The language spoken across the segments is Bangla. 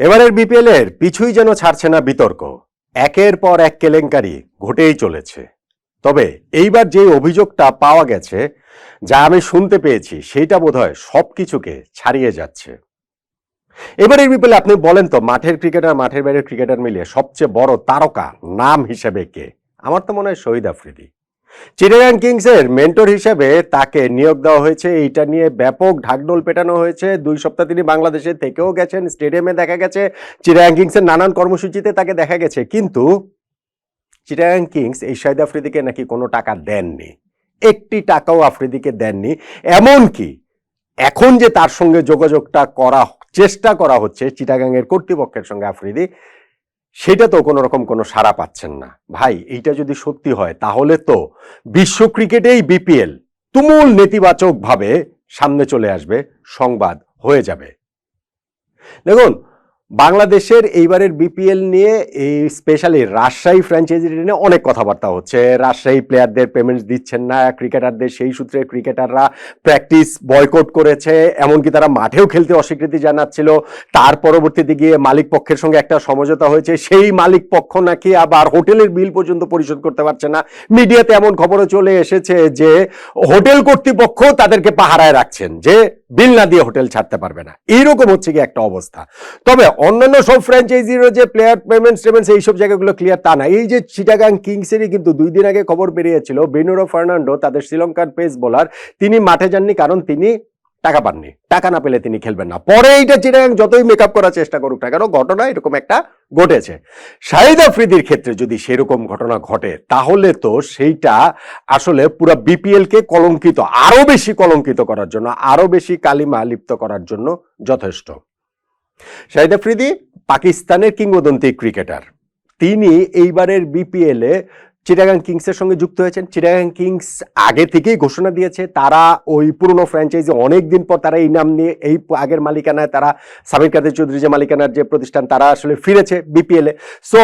এবারের বিপিএল এর পিছুই যেন ছাড়ছে না বিতর্ক। একের পর এক কেলেঙ্কারি ঘটেই চলেছে। তবে এইবার যে অভিযোগটা পাওয়া গেছে, যা আমি শুনতে পেয়েছি, সেইটা বোধহয় সব কিছুকে ছাড়িয়ে যাচ্ছে। এবারের বিপিএল আপনি বলেন তো, মাঠের ক্রিকেটার, মাঠের বাইরের ক্রিকেটার মিলিয়ে সবচেয়ে বড় তারকা নাম হিসেবে কে? আমার তো মনে হয় শহীদ আফ্রিদি। চিটাগাং কিংসের মেন্টর হিসেবে তাকে নিয়োগ দেওয়া হয়েছে। এইটা নিয়ে ব্যাপক ঢাকঢোল পেটানো হয়েছে। দুই সপ্তাহ তিনি বাংলাদেশে থেকেও গেছেন। স্টেডিয়ামে দেখা গেছে, চিটাগাং কিংসের নানান কর্মসূচিতে তাকে দেখা গেছে। কিন্তু চিটাগাং কিংস এই শাহিদ আফ্রিদিকে নাকি কোনো টাকা দেননি। একটি টাকাও আফ্রিদিকে দেননি। এমনকি এখন যে তার সঙ্গে যোগাযোগটা করা, চেষ্টা করা হচ্ছে, চিটাগাংয়ের কর্তৃপক্ষের সঙ্গে আফ্রিদি সেটা তো কোনো রকম কোনো সাড়া পাচ্ছেন না। ভাই, এইটা যদি সত্যি হয়, তাহলে তো বিশ্ব ক্রিকেটেই বিপিএল তুমুল নেতিবাচকভাবে সামনে চলে আসবে, সংবাদ হয়ে যাবে। দেখুন বাংলাদেশের এইবারের বিপিএল নিয়ে এই স্পেশালি রাজশাহী ফ্র্যাঞ্চাইজি নিয়ে অনেক কথাবার্তা হচ্ছে। রাজশাহী প্লেয়ারদের পেমেন্টস দিচ্ছেন না ক্রিকেটারদের সেই সূত্রে ক্রিকেটাররা প্র্যাকটিস বয়কট করেছে, এমনকি তারা মাঠেও খেলতে অস্বীকৃতি জানাচ্ছিল। তার পরবর্তীতে গিয়ে মালিক পক্ষের সঙ্গে একটা সমঝোতা হয়েছে, সেই মালিক পক্ষ নাকি আবার হোটেলের বিল পর্যন্ত পরিশোধ করতে পারছে না। মিডিয়াতে এমন খবরও চলে এসেছে যে হোটেল কর্তৃপক্ষ তাদেরকে পাহারায় রাখছেন যে বিল না দিয়ে হোটেল ছাড়তে পারবে না। এইরকম হচ্ছে কি একটা অবস্থা। তবে অন্যান্য সব ফ্র্যাঞ্চাইজিরও যে প্লেয়ার পেমেন্টস টেমেন্টস, এইসব জায়গাগুলো ক্লিয়ার তা না। এই যে চিটাগাং কিংসেরই কিন্তু দুই দিন আগে খবর বেরিয়েছিল বেনুরো ফার্নান্ডো তাদের শ্রীলঙ্কার পেস বোলার তিনি মাঠে যাননি কারণ তিনি টাকা পাননি। টাকা না পেলে তিনি খেলবেন না। পরে এইটা চিটাগাং যতই মেকআপ করার চেষ্টা করুক না কেন, ঘটনা এরকম একটা ঘটেছে। শাহিদ আফ্রিদির ক্ষেত্রে যদি সেরকম ঘটনা ঘটে, তাহলে তো সেইটা আসলে পুরো বিপিএলকে কলঙ্কিত, আরও বেশি কলঙ্কিত করার জন্য, আরও বেশি কালিমা লিপ্ত করার জন্য যথেষ্ট। শাহিদ আফ্রিদি পাকিস্তানের কিংবদন্তি ক্রিকেটার। তিনি এইবারের বিপিএলে চিটাগাং কিংসের সঙ্গে যুক্ত হয়েছেন। চিটাগাং কিংস আগে থেকেই ঘোষণা দিয়েছে, তারা ওই পুরনো ফ্র্যাঞ্চাইজি অনেক দিন পর তারা এই নাম নিয়ে, এই আগের মালিকানায় তারা সামির কাদের চৌধুরী যে মালিকানার যে প্রতিষ্ঠান, তারা আসলে ফিরেছে বিপিএল সো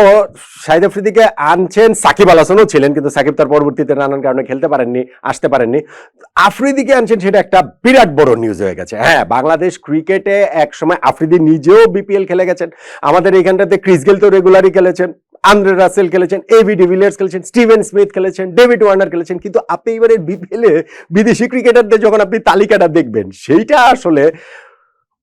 শাহিদ আফ্রিদিকে আনছেন সাকিব আল হাসানও ছিলেন, কিন্তু সাকিব তার পরবর্তীতে নানান কারণে খেলতে পারেননি, আসতে পারেননি। আফ্রিদিকে আনছেন সেটা একটা বিরাট বড় নিউজ হয়ে গেছে। হ্যাঁ বাংলাদেশ ক্রিকেটে একসময় আফ্রিদি নিজেও বিপিএল খেলে গেছেন। আমাদের এইখানটাতে ক্রিস গেল তো রেগুলারই খেলেছেন। আন্দ্রে রাসেল খেলেছেন এবি ডিভিলিয়ার্স খেলেছেন স্টিভেন স্মিথ খেলেছেন ডেভিড ওয়ার্নার খেলেছেন। কিন্তু আপনি এবারে বিপিএল বিদেশি ক্রিকেটারদের যখন আপনি তালিকাটা দেখবেন, সেইটা আসলে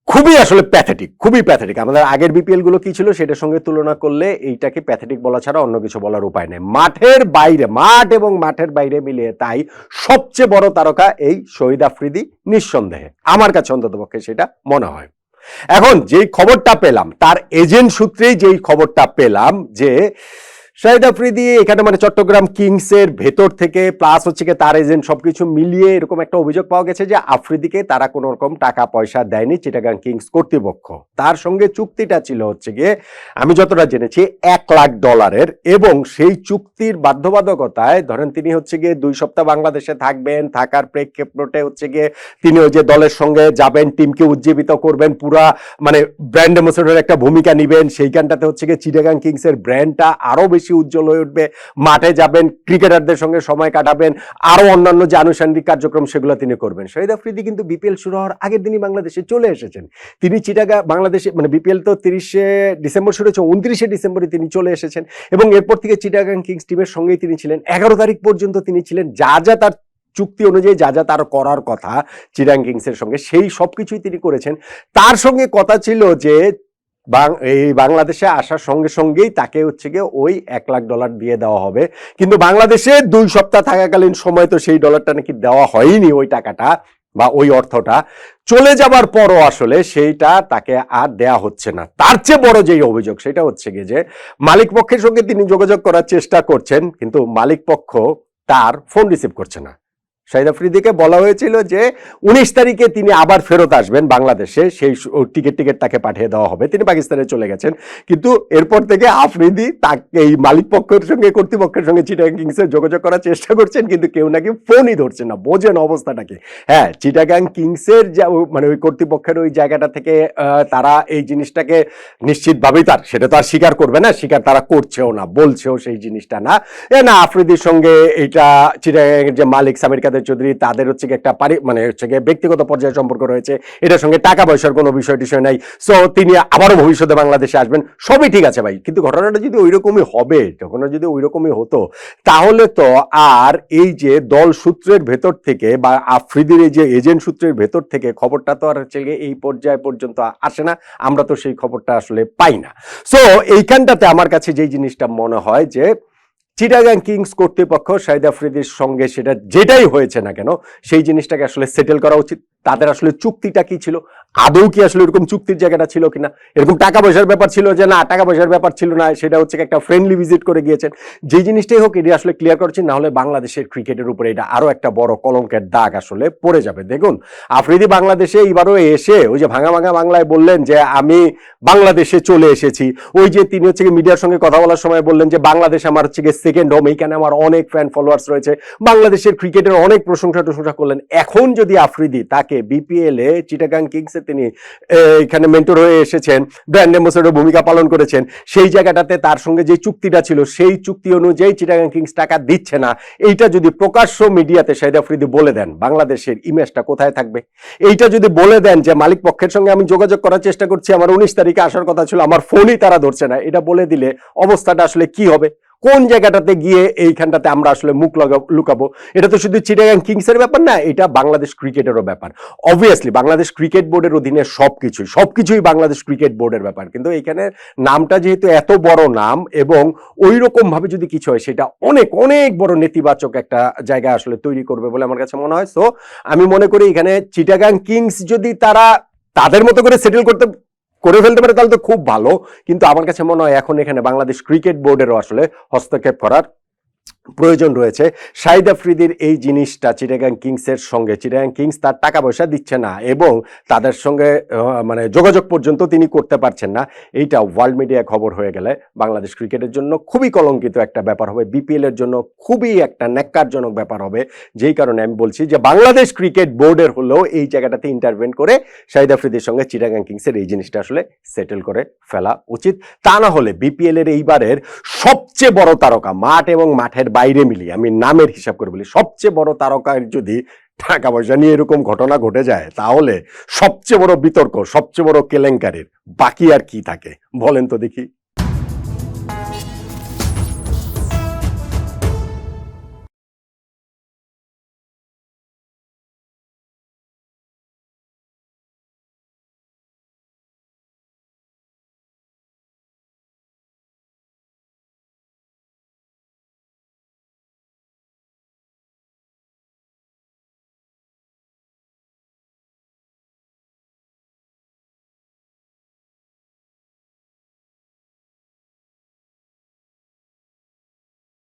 খুবই আসলে প্যাথেটিক খুবই প্যাথেটিক আমাদের আগের বিপিএলগুলো কি ছিল সেটার সঙ্গে তুলনা করলে এইটাকে প্যাথেটিক বলা ছাড়া অন্য কিছু বলার উপায় নেই। মাঠের বাইরে, মাঠ এবং মাঠের বাইরে মিলিয়ে তাই সবচেয়ে বড় তারকা এই শহীদ আফ্রিদি নিঃসন্দেহে। আমার কাছে অন্ততপক্ষে সেটা মনে হয়। এখন যেই খবরটা পেলাম তার এজেন্ট সূত্রেই যেই খবরটা পেলাম যে শাহিদ আফ্রিদি এখানে মানে চট্টগ্রাম কিংসের ভেতর থেকে প্লাস হচ্ছে কি তার এজেন্ট সবকিছু মিলিয়ে এরকম একটা অভিযোগ পাওয়া গেছে যে আফ্রিদিকে তারা কোনো রকম টাকা পয়সা দেয়নি চিটাগাং কিংস কর্তৃপক্ষ। তার সঙ্গে চুক্তিটা ছিল হচ্ছে গিয়ে, আমি যতটা জেনেছি, এক লাখ ডলারের এবং সেই চুক্তির বাধ্যবাধকতায় ধরেন তিনি হচ্ছে গিয়ে দুই সপ্তাহ বাংলাদেশে থাকবেন, থাকার প্রেক্ষাপটে হচ্ছে গিয়ে তিনি ওই যে দলের সঙ্গে যাবেন, টিমকে উজ্জীবিত করবেন, পুরা মানে ব্র্যান্ড অ্যাম্বাসেডর একটা ভূমিকা নিবেন, সেইখানটাতে হচ্ছে গিয়ে চিটাগাং কিংসের ব্র্যান্ডটা আরও বেশি উজ্জ্বল হয়ে উঠবে। মাঠে যাবেন, ক্রিকেটারদের সঙ্গে সময় কাটাবেন আরও অন্যান্য যে আনুষঙ্গিক কার্যক্রম সেগুলো তিনি করবেন। শহীদ আফ্রিদি কিন্তু বিপিএল শুরু হওয়ার আগের দিনই বাংলাদেশে চলে এসেছেন। তিনি চিটাগা, বাংলাদেশে মানে বিপিএল তো তিরিশে ডিসেম্বর শুরু হয়েছে, উনত্রিশে ডিসেম্বরে তিনি চলে এসেছেন এবং এরপর থেকে চিটাগাং কিংস টিমের সঙ্গেই তিনি ছিলেন। এগারো তারিখ পর্যন্ত তিনি ছিলেন। যা যা তার চুক্তি অনুযায়ী, যা যা তার করার কথা চিরাং কিংসের সঙ্গে, সেই সব কিছুই তিনি করেছেন। তার সঙ্গে কথা ছিল যে এই বাংলাদেশে আসার সঙ্গে সঙ্গেই তাকে হচ্ছে গিয়ে ওই এক লাখ ডলার দিয়ে দেওয়া হবে। কিন্তু বাংলাদেশে দুই সপ্তাহ থাকাকালীন সময় তো সেই ডলারটা নাকি দেওয়া হয়নি ওই টাকাটা বা ওই অর্থটা। চলে যাবার পরও আসলে সেইটা তাকে আর দেয়া হচ্ছে না। তার চেয়ে বড় যেই অভিযোগ সেটা হচ্ছে গিয়ে যে মালিক পক্ষের সঙ্গে তিনি যোগাযোগ করার চেষ্টা করছেন, কিন্তু মালিক পক্ষ তার ফোন রিসিভ করছে না। শাহিদ আফ্রিদিকে বলা হয়েছিল যে উনিশ তারিখে তিনি আবার ফেরত আসবেন বাংলাদেশে, সেই টিকিট টিকিট তাকে পাঠিয়ে দেওয়া হবে। তিনি পাকিস্তানে চলে গেছেন। কিন্তু এরপর থেকে আফ্রিদি তাকে এই মালিক পক্ষের সঙ্গে, কর্তৃপক্ষের সঙ্গে চিটাগাং কিংসে যোগাযোগ করার চেষ্টা করছেন, কিন্তু কেউ নাকি ফোনই ধরছেন না বোঝেন অবস্থাটা কি হ্যাঁ চিটাগাং কিংসের যা মানে ওই কর্তৃপক্ষের ওই জায়গাটা থেকে তারা এই জিনিসটাকে নিশ্চিতভাবেই তার, সেটা তো আর স্বীকার করবে না, স্বীকার তারা করছেও না, বলছেও সেই জিনিসটা না। না, আফ্রিদির সঙ্গে এইটা চিটাগাংয়ের যে মালিক সামির কাদের চৌধুরী, তাদের হচ্ছে একটা পারি মানে হচ্ছে গিয়ে ব্যক্তিগত পর্যায়ে সম্পর্ক রয়েছে। এটার সঙ্গে টাকা পয়সার কোনো বিষয় টিষয় নাই। সো তিনি আবারও ভবিষ্যতে বাংলাদেশে আসবেন। সবই ঠিক আছে ভাই। কিন্তু ঘটনাটা যদি ওইরকমই হবে ঘটনা যদি ওইরকমই হতো, তাহলে তো আর এই যে দল সূত্রের ভেতর থেকে বা আফ্রিদির এই যে এজেন্ট সূত্রের ভেতর থেকে খবরটা তো আর হচ্ছে গিয়ে এই পর্যায় পর্যন্ত আসে না। আমরা তো সেই খবরটা আসলে পাই না। সো এইখানটাতে আমার কাছে যেই জিনিসটা মনে হয় যে চিটাগাং কিংস কর্তৃপক্ষ শাহিদ আফ্রিদির সঙ্গে সেটা যেটাই হয়েছে না কেন, সেই জিনিসটাকে আসলে সেটেল করা উচিত। তাদের আসলে চুক্তিটা কি ছিল? আদৌ কি আসলে এরকম চুক্তির জায়গাটা ছিল কিনা? এরকম টাকা পয়সার ব্যাপার ছিল যে, না, টাকা পয়সার ব্যাপার ছিল না। সেটা হচ্ছে একটা ফ্রেন্ডলি ভিজিট করে গিয়েছেন। যে জিনিসটাই হোক, এটি আসলে ক্লিয়ার করছেন না হলে বাংলাদেশের ক্রিকেটের উপরে এটা আরও একটা বড় কলঙ্কের দাগ আসলে পড়ে যাবে। দেখুন, আফ্রিদি বাংলাদেশে এইবারও এসে ওই যে ভাঙা ভাঙা বাংলায় বললেন যে, আমি বাংলাদেশে চলে এসেছি। ওই যে তিনি হচ্ছে মিডিয়ার সঙ্গে কথা বলার সময় বললেন যে, বাংলাদেশ আমার হচ্ছে সেকেন্ড হোম এইখানে আমার অনেক ফ্যান ফলোয়ার্স রয়েছে। বাংলাদেশের ক্রিকেটের অনেক প্রশংসা টশংসা করলেন। এখন যদি আফ্রিদি তাকে বিপিএল এ চিটাগাং কিংসে তিনি এখানে মেন্টর হয়ে এসেছেন। ব্র্যান্ড অ্যাম্বাসেডর ভূমিকা পালন করেছেন। সেই জায়গাটাতে তার সঙ্গে যে চুক্তিটা ছিল, সেই চুক্তি অনুযায়ী চিটাগাং কিংস টাকা দিচ্ছে না। এইটা যদি প্রকাশ্য মিডিয়াতে শাহিদ আফ্রিদি বলে দেন, বাংলাদেশের ইমেজটা কোথায় থাকবে? এইটা যদি বলে দেন যে মালিক পক্ষের সঙ্গে আমি যোগাযোগ করার চেষ্টা করছি, আমার উনিশ তারিখে আসার কথা ছিল, আমার ফোনই তারা ধরছে না। এটা বলে দিলে অবস্থাটা আসলে কি হবে? কোন জায়গাটাতে গিয়ে এইখানটাতে আমরা আসলে মুখ লুকাবো? এটা তো শুধু চিটাগাং কিংসের ব্যাপার না, এটা বাংলাদেশ ক্রিকেটেরও ব্যাপার। অবভিয়াসলি বাংলাদেশ ক্রিকেট বোর্ডের অধীনে সবকিছুই সবকিছুই বাংলাদেশ ক্রিকেট বোর্ডের ব্যাপার। কিন্তু এখানে নামটা যেহেতু এত বড় নাম এবং ওই রকম ভাবে যদি কিছু হয়, সেটা অনেক অনেক বড় নেতিবাচক একটা জায়গা আসলে তৈরি করবে বলে আমার কাছে মনে হয়। সো আমি মনে করি এখানে চিটাগাং কিংস যদি তারা তাদের মতো করে সেটেল করতে করে ফেলতে পারে তাহলে তো খুব ভালো। কিন্তু আমার কাছে মনে হয় এখন এখানে বাংলাদেশ ক্রিকেট বোর্ডেরও আসলে হস্তক্ষেপ করার প্রয়োজন রয়েছে। শাহিদ আফ্রিদির এই জিনিসটা চিটাগাং কিংসের সঙ্গে, চিটাগাং কিংস তার টাকা পয়সা দিচ্ছে না এবং তাদের সঙ্গে মানে যোগাযোগ পর্যন্ত তিনি করতে পারছেন না। এইটা ওয়ার্ল্ড মিডিয়া খবর হয়ে গেলে বাংলাদেশ ক্রিকেটের জন্য খুবই কলঙ্কিত একটা ব্যাপার হবে। বিপিএল এর জন্য খুবই একটা ন্যাক্কারজনক ব্যাপার হবে। যেই কারণে আমি বলছি যে বাংলাদেশ ক্রিকেট বোর্ডের হলেও এই জায়গাটাতে ইন্টারভেন করে শাহিদ আফ্রিদির সঙ্গে চিটাগাং কিংসের এই জিনিসটা আসলে সেটেল করে ফেলা উচিত। তা না হলে বিপিএল এর এইবারের সবচেয়ে বড় তারকা মাঠ এবং মাঠের বাইরে মিলিয়ে, আমি নামের হিসাব করে বলি, সবচেয়ে বড় তারকার যদি টাকা পয়সা নিয়ে এরকম ঘটনা ঘটে যায়, তাহলে সবচেয়ে বড় বিতর্ক, সবচেয়ে বড় কেলেঙ্কারির বাকি আর কি থাকে? বলেন তো দেখি।